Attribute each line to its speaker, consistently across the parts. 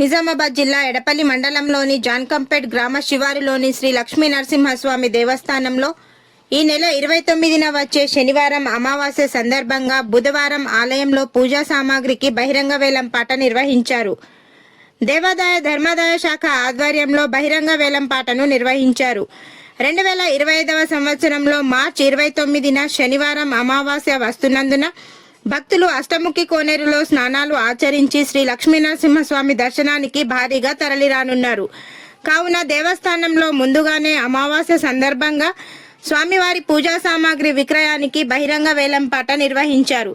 Speaker 1: నిజామాబాద్ జిల్లా ఎడపల్లి మండలంలోని జాన్కంపేట్ గ్రామ శివారులోని శ్రీ లక్ష్మీ నరసింహస్వామి దేవస్థానంలో ఈ నెల ఇరవై తొమ్మిదిన వచ్చే శనివారం అమావాస్య సందర్భంగా బుధవారం ఆలయంలో పూజా సామాగ్రికి బహిరంగ వేలం పాట నిర్వహించారు. దేవాదాయ ధర్మాదాయ శాఖ ఆధ్వర్యంలో బహిరంగ వేలం పాటను నిర్వహించారు. రెండు వేల ఇరవై ఐదవ సంవత్సరంలో మార్చి ఇరవై తొమ్మిదిన శనివారం అమావాస్య వస్తున్నందున భక్తులు అష్టముఖి కోనేరులో స్నానాలు ఆచరించి శ్రీ లక్ష్మీనరసింహస్వామి దర్శనానికి భారీగా తరలిరానున్నారు. కావున దేవస్థానంలో ముందుగానే అమావాస్య సందర్భంగా స్వామివారి పూజా సామాగ్రి విక్రయానికి బహిరంగ వేలంపాట నిర్వహించారు.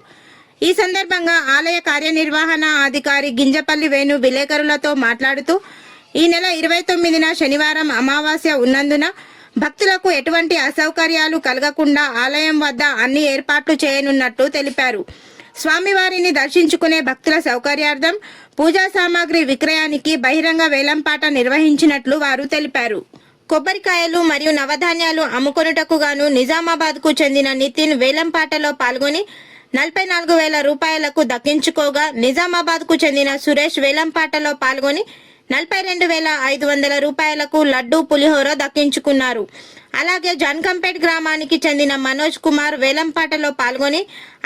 Speaker 1: ఈ సందర్భంగా ఆలయ కార్యనిర్వహణ అధికారి గింజపల్లి వేణు విలేకరులతో మాట్లాడుతూ ఈ నెల ఇరవై తొమ్మిదిన శనివారం అమావాస్య ఉన్నందున భక్తులకు ఎటువంటి అసౌకర్యాలు కలగకుండా ఆలయం వద్ద అన్ని ఏర్పాట్లు చేయనున్నట్టు తెలిపారు. స్వామివారిని దర్శించుకునే భక్తుల సౌకర్యార్థం పూజా సామాగ్రి విక్రయానికి బహిరంగ వేలంపాట నిర్వహించినట్లు వారు తెలిపారు. కొబ్బరికాయలు మరియు నవధాన్యాలు అమ్ముకొనుటకు గాను నిజామాబాద్కు చెందిన నితిన్ వేలంపాటలో పాల్గొని నలభై నాలుగు వేల రూపాయలకు దక్కించుకోగా నిజామాబాద్కు చెందిన సురేష్ వేలంపాటలో పాల్గొని నలభై రెండు వేల ఐదు వందల రూపాయలకు లడ్డు పులిహోర దక్కించుకున్నారు. అలాగే జన్కంపేట్ గ్రామానికి చెందిన మనోజ్ కుమార్ వేలంపాటలో పాల్గొని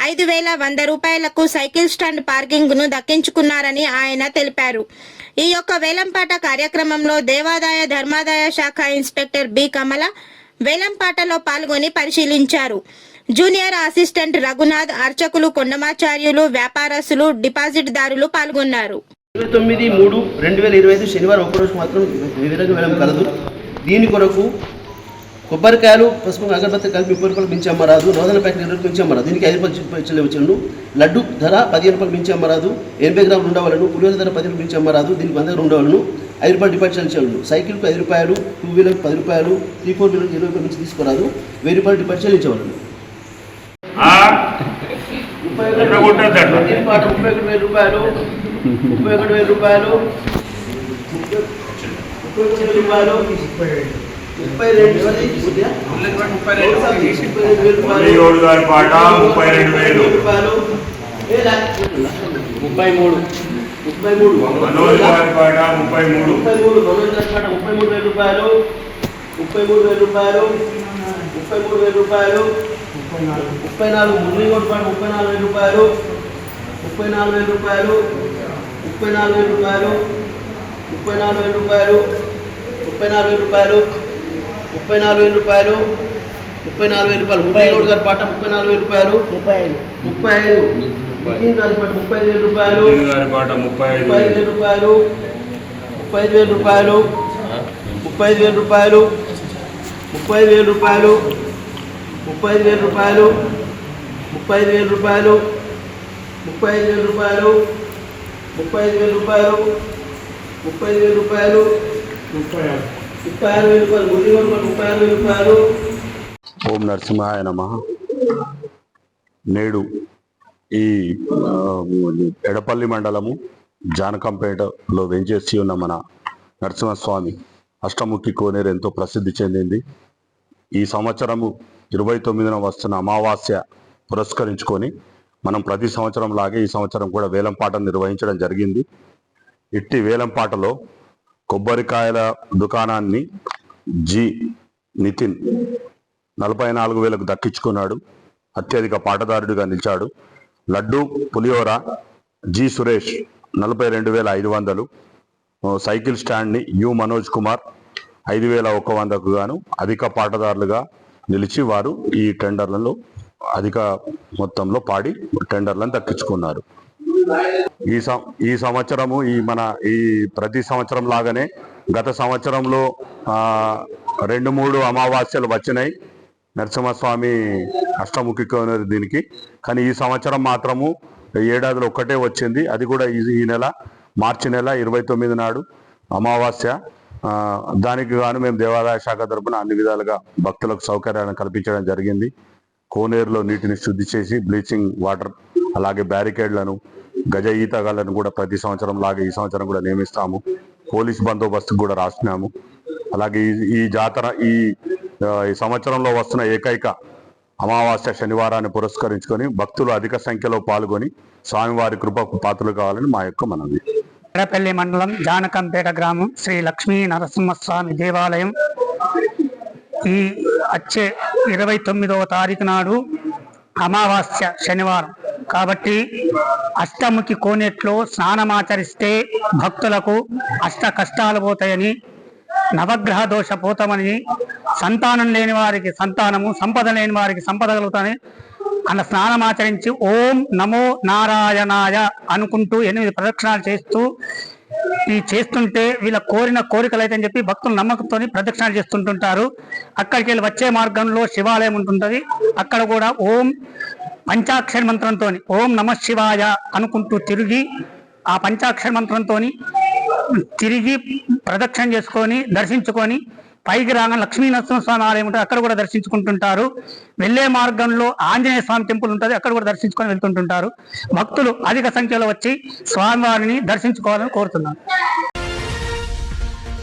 Speaker 1: ఐదు వేల వంద రూపాయలకు సైకిల్ స్టాండ్ పార్కింగ్ను దక్కించుకున్నారని ఆయన తెలిపారు. ఈ యొక్క వేలంపాట కార్యక్రమంలో దేవాదాయ ధర్మాదాయ శాఖ ఇన్స్పెక్టర్ బి కమల వేలంపాటలో పాల్గొని పరిశీలించారు. జూనియర్ అసిస్టెంట్ రఘునాథ్ అర్చకులు కొండమాచార్యులు వ్యాపారస్తులు డిపాజిట్ దారులు పాల్గొన్నారు.
Speaker 2: ఇరవై తొమ్మిది మూడు రెండు వేల ఇరవై ఐదు శనివారం ఒకరోజు మాత్రం వివరంగా వెళ్ళడం కలదు. దీని కొరకు కొబ్బరికాయలు పసుపు అగరబత్తి కలిపి ముప్పై రూపాయలు మించి అమ్మరాదు. నూతన ప్యాకెట్ ఇరవై రూపాయలు మించి అమ్మరాదు. దీనికి ఐదు రూపాయలు చెల్లించండు లడ్డు ధర పదిహేను రూపాయలు మించి అమ్మరాదు. ఎనభై గ్రాములు ఉండవలను. పులిహోర ధర పది రూపాయలు మించి అమ్మరాదు. దీనికి వంద గ్రాములు ఉండవలను. ఐదు రూపాయలు డిపాజిట్ చెల్లించండు సైకిల్కి ఐదు రూపాయలు టూ వీలర్కి పది రూపాయలు త్రీ ఫోర్ వీలర్కి ఇరవై రూపాయలు మించి తీసుకోరాదు. వెయ్యి రూపాయలు డిపాజిట్ చెల్లించవలను ముప్పై ఒకటి వేల రూపాయలు. ముప్పై ఒకటి వేల రూపాయలు. ముప్పై ఒకటి రూపాయలు. ముప్పై రెండు? ముప్పై రెండు
Speaker 3: గారి పాట ముప్పై రెండు వేలు
Speaker 2: రూపాయలు. ముప్పై మూడు. ముప్పై మూడు.
Speaker 3: మనోజ్ గారి పాట ముప్పై మూడు.
Speaker 2: ముప్పై మూడు. మనోజ్ గారి పాట ముప్పై మూడు వేల రూపాయలు. ముప్పై మూడు వేల రూపాయలు. ముప్పై మూడు వేల రూపాయలు. ముప్పై నాలుగు. మురళీ గౌడ్ పాట ముప్పై నాలుగు వేల రూపాయలు. ముప్పై నాలుగు వేల రూపాయలు. ముప్పై నాలుగు వేల రూపాయలు ముప్పై నాలుగు వేల రూపాయలు ముప్పై నాలుగు వేల రూపాయలు ముప్పై నాలుగు వేల రూపాయలు ముప్పై నాలుగు వేల రూపాయలు మురళీ గౌడ్ గారి పాట ముప్పై నాలుగు వేల రూపాయలు ముప్పై ఐదు ముప్పై ఐదు నితిన్ గారి పాట ముప్పై ఐదు వేల రూపాయలు
Speaker 3: పాట ముప్పై
Speaker 2: ముప్పై ఐదు వేల రూపాయలు ముప్పై ఐదు వేల రూపాయలు ముప్పై ఐదు వేల రూపాయలు ముప్పై ఐదు వేల రూపాయలు ముప్పై ఐదు వేల రూపాయలు ముప్పై ఐదు వేల రూపాయలు ముప్పై ఐదు వేల రూపాయలు ముప్పై ఐదు వేల రూపాయలు ముప్పై ఐదు వేల రూపాయలు ముప్పై ఆరు వేల రూపాయలు గుడి గారు ముప్పై ఆరు వేల రూపాయలు.
Speaker 4: ఓం నరసింహాయ నమ. నేడు ఈ ఎడపల్లి మండలము జానకంపేటలో వెంచేసి ఉన్న మన నరసింహస్వామి అష్టముఖి కోనేరు ఎంతో ప్రసిద్ధి చెందింది. ఈ సంవత్సరము ఇరవై తొమ్మిదిన వస్తున్న అమావాస్య పురస్కరించుకొని మనం ప్రతి సంవత్సరం లాగే ఈ సంవత్సరం కూడా వేలంపాట నిర్వహించడం జరిగింది. ఇట్టి వేలంపాటలో కొబ్బరికాయల దుకాణాన్ని జి నితిన్ నలభై నాలుగు వేలకు దక్కించుకున్నాడు. అత్యధిక పాటదారుడిగా నిలిచాడు. లడ్డు పులిహోర జి సురేష్ నలభై రెండు వేల ఐదు వందలు. సైకిల్ స్టాండ్ని యు మనోజ్ కుమార్ ఐదు వేల ఒక వందకు గాను అధిక పాటదారులుగా నిలిచి వారు ఈ టెండర్లలో అధిక మొత్తంలో పాడి టెండర్లను దక్కించుకున్నారు. ఈ ఈ సంవత్సరము ఈ మన ఈ ప్రతి సంవత్సరం లాగానే గత సంవత్సరంలో ఆ, రెండు మూడు అమావాస్యలు వచ్చినాయి. నరసింహస్వామి అష్టముఖి దీనికి. కానీ ఈ సంవత్సరం మాత్రము ఏడాదిలో ఒక్కటే వచ్చింది. అది కూడా ఈ ఈ నెల మార్చి నెల ఇరవై తొమ్మిది నాడు అమావాస్య. దానికి గాను మేము దేవాదాయ శాఖ తరపున అన్ని విధాలుగా భక్తులకు సౌకర్యాలను కల్పించడం జరిగింది. కోనేరులో నీటిని శుద్ధి చేసి బ్లీచింగ్ వాటర్ అలాగే బ్యారికేడ్లను గజ ఈతగాళ్ళను కూడా ప్రతి సంవత్సరం లాగా ఈ సంవత్సరం కూడా నియమిస్తాము. పోలీస్ బందోబస్తు కూడా రాసినాము అలాగే ఈ ఈ జాతర ఈ సంవత్సరంలో వస్తున్న ఏకైక అమావాస్య శనివారాన్ని పురస్కరించుకొని భక్తులు అధిక సంఖ్యలో పాల్గొని స్వామివారి కృపకు పాత్రలు కావాలని మా యొక్క మనవి.
Speaker 5: ఎర్రపల్లి మండలం జానకంపేట గ్రామం శ్రీ లక్ష్మీ నరసింహస్వామి దేవాలయం. ఈ వచ్చే ఇరవై తొమ్మిదవ తారీఖు నాడు అమావాస్య శనివారం. కాబట్టి అష్టముఖి కోనేట్లో స్నానమాచరిస్తే భక్తులకు అష్ట కష్టాలు పోతాయని నవగ్రహ దోష పోతామని సంతానం లేని వారికి సంతానము సంపద లేని వారికి సంపద కలుగుతాయని అలా స్నానమాచరించి ఓం నమో నారాయణాయ అనుకుంటూ ఎనిమిది ప్రదక్షిణాలు చేస్తూ ఈ చేస్తుంటే వీళ్ళ కోరిన కోరికలు అయితే అని చెప్పి భక్తులు నమ్మకంతో ప్రదక్షిణాలు చేస్తుంటుంటారు. అక్కడికి వెళ్ళి వచ్చే మార్గంలో శివాలయం ఉంటుంటది. అక్కడ కూడా ఓం పంచాక్షర మంత్రంతో ఓం నమ శివాయ అనుకుంటూ తిరిగి ఆ పంచాక్షర మంత్రంతో తిరిగి ప్రదక్షిణ చేసుకొని దర్శించుకొని పైకి రాగానే లక్ష్మీ నరసింహస్వామి ఆలయం ఉంటుంది. అక్కడ కూడా దర్శించుకుంటుంటారు. వెళ్ళే మార్గంలో ఆంజనేయ స్వామి టెంపుల్ ఉంటుంది. అక్కడ కూడా దర్శించుకొని వెళ్తుంటుంటారు. భక్తులు అధిక సంఖ్యలో వచ్చి స్వామివారిని దర్శించుకోవాలని కోరుతున్నాను.